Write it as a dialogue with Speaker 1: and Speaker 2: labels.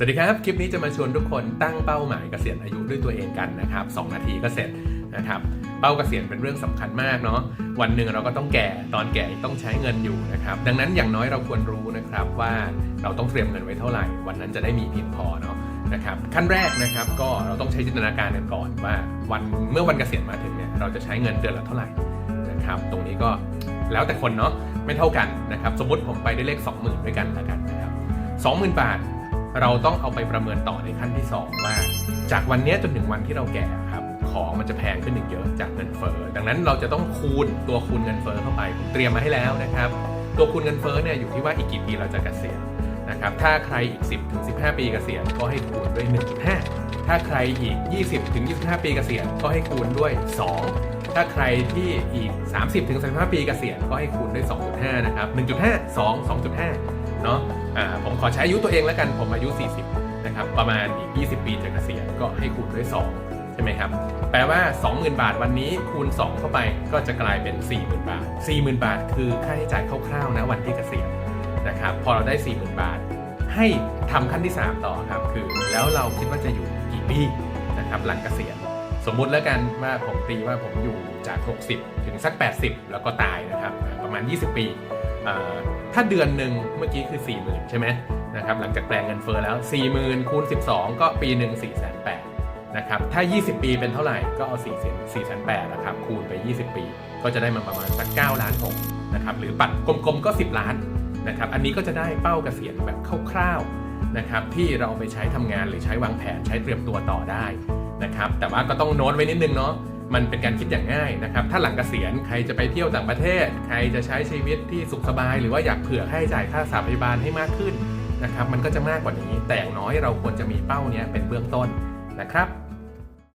Speaker 1: สวัสดีครับ คลิปนี้จะมาชวนทุกคนตั้งเป้าหมายเกษียณอายุด้วยตัวเองกันนะครับ2นาทีก็เสร็จนะครับเป้าเกษียณเป็นเรื่องสำคัญมากเนาะวันหนึ่งเราก็ต้องแก่ตอนแก่ต้องใช้เงินอยู่นะครับดังนั้นอย่างน้อยเราควรรู้นะครับว่าเราต้องเตรียมเงินไว้เท่าไหร่ วันนั้นจะได้มีเพียงพอเนาะนะครับขั้นแรกนะครับก็เราต้องใช้จินตนาการกันก่อนว่าวันเมื่อวันเกษียณมาถึงเนี่ยเราจะใช้เงินเดือนละเท่าไหร่นะครับตรงนี้ก็แล้วแต่คนเนาะไม่เท่ากันนะครับสมมติผมไปได้เลข 20,000 ด้วยกันละกันนะครับ20,000 บาท เราต้องเอาไปประเมินต่อในขั้นที่ 2 ว่า จากวันนี้จนถึงวันที่เราแก่ครับของมันจะแพงขึ้นอีกเยอะจากเงินเฟ้อดังนั้นเราจะต้องคูณตัวคูณเงินเฟ้อเข้าไปผมเตรียมมาให้แล้วนะครับ ตัวคูณเงินเฟ้อเนี่ยอยู่ที่ว่าอีกกี่ปีเราจะเกษียณนะครับถ้าใครอีก 10ถึง15 ปีเกษียณก็ให้คูณด้วย 1.5 ถ้าใครอีก 20ถึง25 ปีเกษียณก็ให้คูณด้วย 2 ถ้าใครที่อีก 30ถึง35 ปีเกษียณก็ให้คูณด้วย 2.5 นะครับ 1.5 2 2.5 เนาะอ่าผมขอใช้อายุตัวเองแล้วกันผมอายุ 40 นะครับ ประมาณอีก 20 ปีจะเกษียณก็ให้คูณด้วย 2 ใช่ไหมครับ แปลว่า 20,000 บาทวันนี้คูณ 2 เข้าไปก็จะกลายเป็น 40,000 บาท 40,000 บาทคือค่าใช้จ่ายคร่าวๆนะวันที่เกษียณนะครับพอเราได้ 40,000 บาท ให้ทำขั้นที่ 3 ต่อครับคือ แล้วเราคิดว่าจะอยู่กี่ปีนะครับหลังเกษียณสมมุติแล้วกันว่าผมตีว่าผมอยู่จาก 60 ถึงสัก 80 แล้วก็ตายนะครับ ประมาณ 20 ปี ถ้าเดือนหนึ่งเมื่อกี้คือ 40,000 ใช่ไหมนะครับหลังจากแปลงเงินเฟ้อแล้ว 40,000คูณ12 ก็ปีหนึ่ง4 8 0 0 0นะครับถ้า 20 ปีเป็นเท่าไหร่ก็เอา 4 4 8 0 0นะครับคูณไป 20 ปี ก็จะได้มาประมาณสัก9ล้าน6นะครับหรือปัดกลมๆก็ 10 ล้านนะครับอันนี้ก็จะได้เป้าเกษียณแบบคร่าวๆนะครับที่เราเอาไปใช้ทำงานหรือใช้วางแผนใช้เตรียมตัวต่อได้นะครับแต่ว่าก็ต้องโน้ตไว้นิดนึงเนาะ มันเป็นการคิดอย่างง่ายนะครับ ถ้าหลังเกษียณใครจะไปเที่ยวต่างประเทศ ใครจะใช้ชีวิตที่สุขสบาย หรือว่าอยากเผื่อค่าใช้จ่ายค่าสาพยาบาลให้มากขึ้นนะครับ มันก็จะมากกว่านี้ แต่อย่างน้อยเราควรจะมีเป้าเนี้ยเป็นเบื้องต้นนะครับ